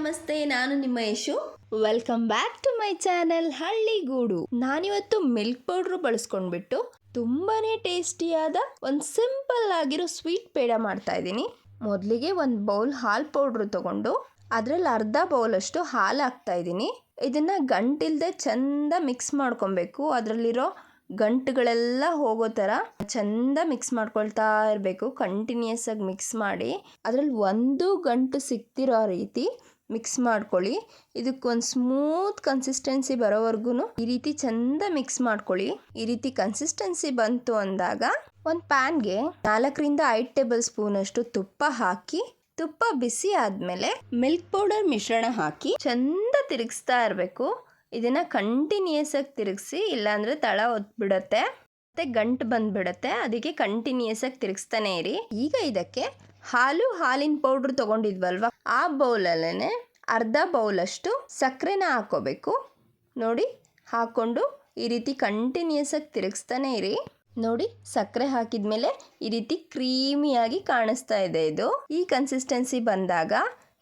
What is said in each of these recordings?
ನಮಸ್ತೆ, ನಾನು ನಿಮ್ಮ Yashu. Welcome back to my channel Halligudu ನಾನಿವತ್ತು ಮಿಲ್ಕ್ ಪೌಡ್ರು ಬಳಸ್ಕೊಂಡ್ಬಿಟ್ಟು ತುಂಬಾನೇ ಟೇಸ್ಟಿಯಾದ ಒಂದು ಸಿಂಪಲ್ ಆಗಿರೋ ಸ್ವೀಟ್ ಪೇಡ ಮಾಡ್ತಾ ಇದ್ದೀನಿ. ಮೊದಲಿಗೆ ಒಂದು ಬೌಲ್ ಹಾಲು ಪೌಡ್ರು ತಗೊಂಡು ಅದರಲ್ಲಿ ಅರ್ಧ ಬೌಲಷ್ಟು ಹಾಲು ಹಾಕ್ತಾ ಇದ್ದೀನಿ. ಇದನ್ನ ಗಂಟಿಲ್ದೆ ಚಂದ ಮಿಕ್ಸ್ ಮಾಡ್ಕೊಬೇಕು. ಅದರಲ್ಲಿರೋ ಗಂಟುಗಳೆಲ್ಲ ಹೋಗೋ ಥರ ಚಂದ ಮಿಕ್ಸ್ ಮಾಡ್ಕೊಳ್ತಾ ಇರಬೇಕು. ಕಂಟಿನ್ಯೂಸ್ ಆಗಿ ಮಿಕ್ಸ್ ಮಾಡಿ. ಅದರಲ್ಲಿ ಒಂದು ಗಂಟು ಸಿಕ್ತಿರೋ ರೀತಿ ಮಿಕ್ಸ್ ಮಾಡ್ಕೊಳ್ಳಿ. ಇದಕ್ಕೊಂದು ಸ್ಮೂತ್ ಕನ್ಸಿಸ್ಟೆನ್ಸಿ ಬರೋವರೆಗೂ ಈ ರೀತಿ ಚಂದ ಮಿಕ್ಸ್ ಮಾಡ್ಕೊಳ್ಳಿ. ಈ ರೀತಿ ಕನ್ಸಿಸ್ಟೆನ್ಸಿ ಬಂತು ಅಂದಾಗ ಒಂದು ಪ್ಯಾನ್ಗೆ ನಾಲ್ಕರಿಂದ ಐದು ಟೇಬಲ್ ಸ್ಪೂನ್ ಅಷ್ಟು ತುಪ್ಪ ಹಾಕಿ, ತುಪ್ಪ ಬಿಸಿ ಆದಮೇಲೆ ಮಿಲ್ಕ್ ಪೌಡರ್ ಮಿಶ್ರಣ ಹಾಕಿ ಚಂದ ತಿರುಗಿಸ್ತಾ ಇರಬೇಕು. ಇದನ್ನು ಕಂಟಿನ್ಯೂಸ್ ಆಗಿ ತಿರುಗಿಸಿ, ಇಲ್ಲಾಂದರೆ ತಳ ಒತ್ಬಿಡತ್ತೆ. ಮತ್ತೆ ಗಂಟು ಬಂದ್ಬಿಡತ್ತೆ. ಅದಕ್ಕೆ ಕಂಟಿನ್ಯೂಸ್ ಆಗಿ ತಿರುಗಿಸ್ತಾನೆ ಇರಿ. ಈಗ ಇದಕ್ಕೆ ಹಾಲು ಹಾಲಿನ ಪೌಡ್ರ್ ತೊಗೊಂಡಿದ್ವಲ್ವ? ಆ ಬೌಲಲ್ಲೇ ಅರ್ಧ ಬೌಲಷ್ಟು ಸಕ್ಕರೆನ ಹಾಕೋಬೇಕು. ನೋಡಿ, ಹಾಕ್ಕೊಂಡು ಈ ರೀತಿ ಕಂಟಿನ್ಯೂಸ್ ಆಗಿ ತಿರುಗಿಸ್ತಾನೆ ಇರಿ. ನೋಡಿ, ಸಕ್ಕರೆ ಹಾಕಿದ ಮೇಲೆ ಈ ರೀತಿ ಕ್ರೀಮಿಯಾಗಿ ಕಾಣಿಸ್ತಾ ಇದೆ ಇದು. ಈ ಕನ್ಸಿಸ್ಟೆನ್ಸಿ ಬಂದಾಗ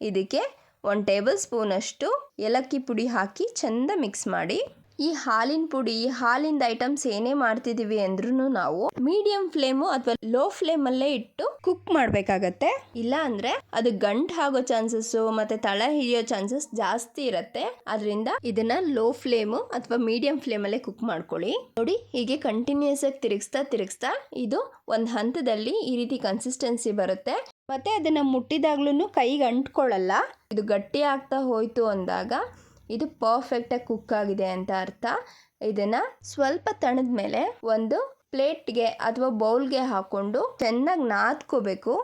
ಇದಕ್ಕೆ ಒಂದು ಟೇಬಲ್ ಸ್ಪೂನಷ್ಟು ಏಲಕ್ಕಿ ಪುಡಿ ಹಾಕಿ ಚೆಂದ ಮಿಕ್ಸ್ ಮಾಡಿ. ಈ ಹಾಲಿನ ಪುಡಿ ಹಾಲಿಂದ ಐಟಮ್ಸ್ ಏನೇ ಮಾಡ್ತಿದೀವಿ ಅಂದ್ರೂ ನಾವು ಮೀಡಿಯಂ ಫ್ಲೇಮು ಅಥವಾ ಲೋ ಫ್ಲೇಮ್ ಅಲ್ಲೇ ಇಟ್ಟು ಕುಕ್ ಮಾಡ್ಬೇಕಾಗತ್ತೆ. ಇಲ್ಲ ಅಂದ್ರೆ ಅದು ಗಂಟ್ ಆಗೋ ಚಾನ್ಸಸ್ ಮತ್ತೆ ತಳ ಹಿಡಿಯೋ ಚಾನ್ಸಸ್ ಜಾಸ್ತಿ ಇರತ್ತೆ. ಅದರಿಂದ ಇದನ್ನ ಲೋ ಫ್ಲೇಮು ಅಥವಾ ಮೀಡಿಯಂ ಫ್ಲೇಮ್ ಅಲ್ಲೇ ಕುಕ್ ಮಾಡ್ಕೊಳ್ಳಿ. ನೋಡಿ, ಹೀಗೆ ಕಂಟಿನ್ಯೂಸ್ ಆಗಿ ತಿರುಗಿಸ್ತಾ ತಿರುಗಿಸ್ತಾ ಇದು ಒಂದು ಹಂತದಲ್ಲಿ ಈ ರೀತಿ ಕನ್ಸಿಸ್ಟೆನ್ಸಿ ಬರುತ್ತೆ. ಮತ್ತೆ ಅದನ್ನ ಮುಟ್ಟಿದಾಗ್ಲೂ ಕೈಗೆ ಅಂಟ್ಕೊಳ್ಳಲ್ಲ. ಇದು ಗಟ್ಟಿ ಆಗ್ತಾ ಹೋಯ್ತು ಅಂದಾಗ ಇದು ಪರ್ಫೆಕ್ಟಾಗಿ ಕುಕ್ ಆಗಿದೆ ಅಂತ ಅರ್ಥ. ಇದನ್ನು ಸ್ವಲ್ಪ ತಣದ ಮೇಲೆ ಒಂದು ಪ್ಲೇಟ್ಗೆ ಅಥವಾ ಬೌಲ್ಗೆ ಹಾಕ್ಕೊಂಡು ಚೆನ್ನಾಗಿ ನಾದ್ಕೋಬೇಕು.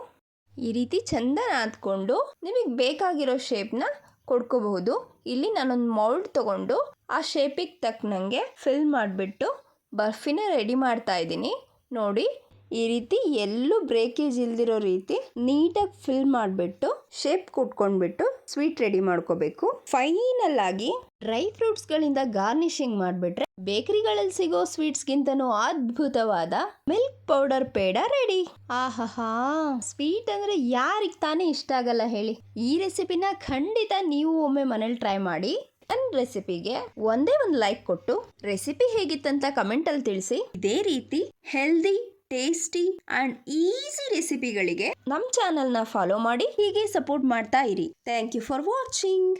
ಈ ರೀತಿ ಚೆಂದ ನಾದ್ಕೊಂಡು ನಿಮಗೆ ಬೇಕಾಗಿರೋ ಶೇಪ್ನ ಕೊಡ್ಕೋಬಹುದು. ಇಲ್ಲಿ ನಾನೊಂದು ಮೌಲ್ಡ್ ತಗೊಂಡು ಆ ಶೇಪಿಗೆ ತಕ್ಕನಂಗೆ ಫಿಲ್ ಮಾಡಿಬಿಟ್ಟು ಬರ್ಫಿನ ರೆಡಿ ಮಾಡ್ತಾ ಇದ್ದೀನಿ. ನೋಡಿ ಈ ರೀತಿ ಎಲ್ಲೂ ಬ್ರೇಕೇಜ್ ಇಲ್ದಿರೋ ರೀತಿ ನೀಟಾಗಿ ಫಿಲ್ ಮಾಡಿಬಿಟ್ಟು ಶೇಪ್ ಕೊಟ್ಕೊಂಡ್ಬಿಟ್ಟು ಸ್ವೀಟ್ ರೆಡಿ ಮಾಡ್ಕೋಬೇಕು. ಫೈನಲ್ ಆಗಿ ಡ್ರೈ ಫ್ರೂಟ್ಸ್ಗಳಿಂದ ಗಾರ್ನಿಶಿಂಗ್ ಮಾಡಿಬಿಟ್ರೆ ಬೇಕರಿಗಳಲ್ಲಿ ಸಿಗೋ ಸ್ವೀಟ್ಸ್ಗಿಂತನೂ ಅದ್ಭುತವಾದ ಮಿಲ್ಕ್ ಪೌಡರ್ ಪೇಡ ರೆಡಿ ಆಹಾ ಸ್ವೀಟ್ ಅಂದ್ರೆ ಯಾರಿಗೆ ತಾನೇ ಇಷ್ಟ ಆಗಲ್ಲ ಹೇಳಿ. ಈ ರೆಸಿಪಿನ ಖಂಡಿತ ನೀವು ಒಮ್ಮೆ ಮನೇಲಿ ಟ್ರೈ ಮಾಡಿ. ನನ್ನ ರೆಸಿಪಿಗೆ ಒಂದೇ ಒಂದು ಲೈಕ್ ಕೊಟ್ಟು ರೆಸಿಪಿ ಹೇಗಿತ್ತಂತ ಕಮೆಂಟಲ್ಲಿ ತಿಳಿಸಿ. ಇದೇ ರೀತಿ ಹೆಲ್ದಿ ಟೇಸ್ಟಿ ಅಂಡ್ ಈಸಿ ರೆಸಿಪಿಗಳಿಗೆ ನಮ್ಮ ಚಾನಲ್ನ ಫಾಲೋ ಮಾಡಿ ಹೀಗೆ ಸಪೋರ್ಟ್ ಮಾಡ್ತಾ ಇರಿ. Thank you for watching